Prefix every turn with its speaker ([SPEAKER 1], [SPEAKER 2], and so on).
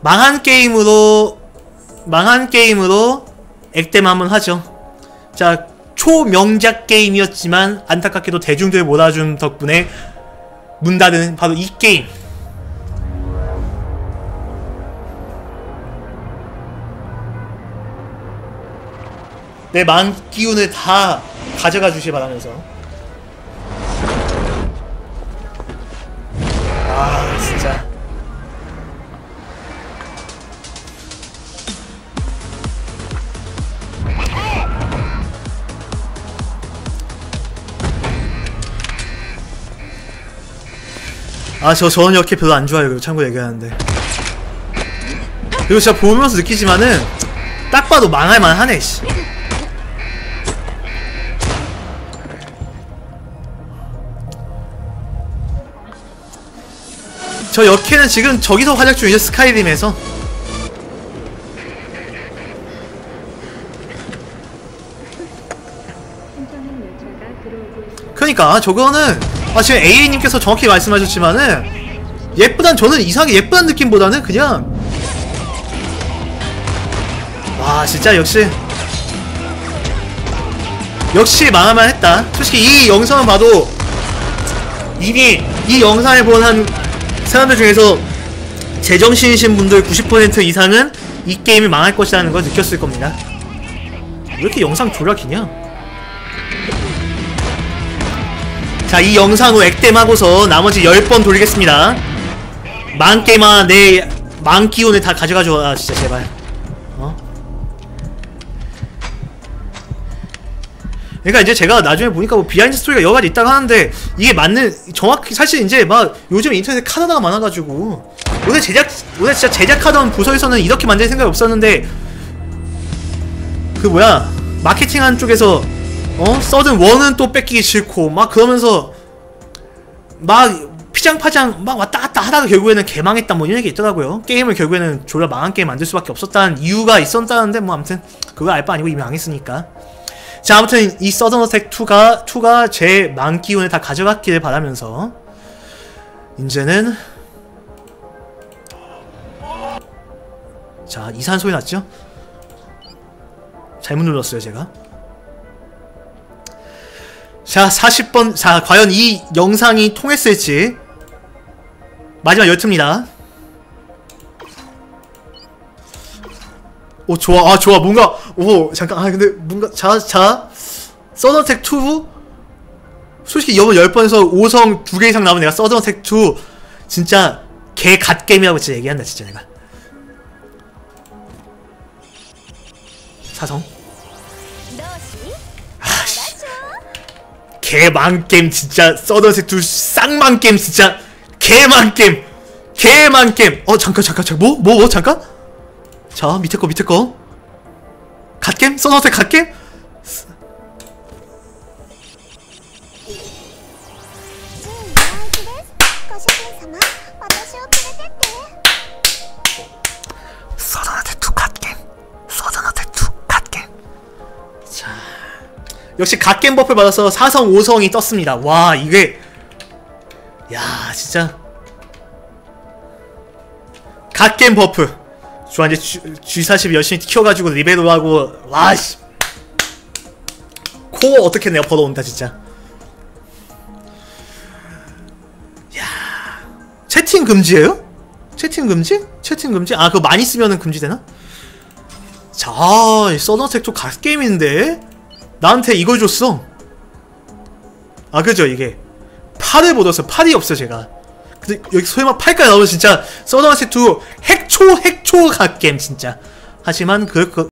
[SPEAKER 1] 망한 게임으로 망한 게임으로 액땜 한번 하죠. 자 초명작 게임이었지만 안타깝게도 대중들 몰아준 덕분에 문 닫은 바로 이 게임. 내 마음 기운을 다 가져가 주시 바라면서. 아, 저, 저는 이렇게 별로 안 좋아요. 그리고 참고 얘기하는데. 그리고 진짜 보면서 느끼지만은, 딱 봐도 망할만 하네, 씨. 저 역캐는 지금 저기서 활약 중이죠, 스카이림에서. 그러니까 저거는 아 지금 A님께서 정확히 말씀하셨지만은 예쁘단 저는 이상하게 예쁘단 느낌보다는 그냥 와 진짜 역시 역시 망할만 했다. 솔직히 이 영상을 봐도 이미 이 영상을 본 한 사람들 중에서 제정신이신 분들 90% 이상은 이 게임이 망할 것이라는 걸 느꼈을 겁니다. 왜 이렇게 영상 기냐 자, 이 영상으로 액땜하고서 나머지 10번 돌리겠습니다. 만게임아, 내, 만기운을 다 가져가줘. 아, 진짜, 제발. 어? 그러니까 이제 제가 나중에 보니까 뭐 비하인드 스토리가 여러 가지 있다고 하는데 이게 맞는 정확히 사실 이제 막 요즘 인터넷에 카드가 많아가지고 요새 제작 요새 진짜 제작하던 부서에서는 이렇게 만들 생각이 없었는데 그 뭐야 마케팅한 쪽에서 어? 서든 원은 또 뺏기기 싫고 막 그러면서 막 피장파장 막 왔다 갔다 하다가 결국에는 개망했다 뭐 이런 얘기 있더라고요. 게임을 결국에는 졸라 망한 게임 만들 수밖에 없었다는 이유가 있었다는데 뭐 아무튼 그거 알 바 아니고 이미 망했으니까. 자 아무튼 이 서든 어택 2가 2가 제 망기운을 다 가져갔기를 바라면서 이제는 자 이상한 소리 났죠? 잘못 눌렀어요 제가 자 40번 자 과연 이 영상이 통했을지 마지막 열트입니다. 오 좋아. 아 좋아. 뭔가 오 잠깐. 아 근데 뭔가 자자. 서든어택 2 솔직히 이번 10번에서 5성 2개 이상 나오면 내가 서든어택 2 진짜 개 갓게임이라고 진짜 얘기한다 진짜 내가. 사성 개망게임 진짜 2 쌍망게임 진짜 개망게임 개망게임 어 잠깐 잠깐 잠깐 뭐? 뭐? 뭐? 잠깐? 자 밑에 거 밑에 거 갓겜? 서든어택 갓겜? 역시 갓겜 버프를 받아서 4성 5성이 떴습니다 와 이게 야 진짜 갓겜 버프 좋아 이제 G, G40 열심히 키워가지고 리베로 하고 와씨 코어 어떻게 내가 벌어온다 진짜 야 채팅 금지예요? 채팅 금지? 채팅 금지? 아 그거 많이 쓰면은 금지되나? 자 서든어택도 갓게임인데 나한테 이걸 줬어. 아 그죠 이게. 팔을 못 얻었어 팔이 없어 제가. 근데 여기 설마 팔까지 나오면 진짜 서든어택2 핵초 핵초 갓게임 진짜. 하지만 그, 그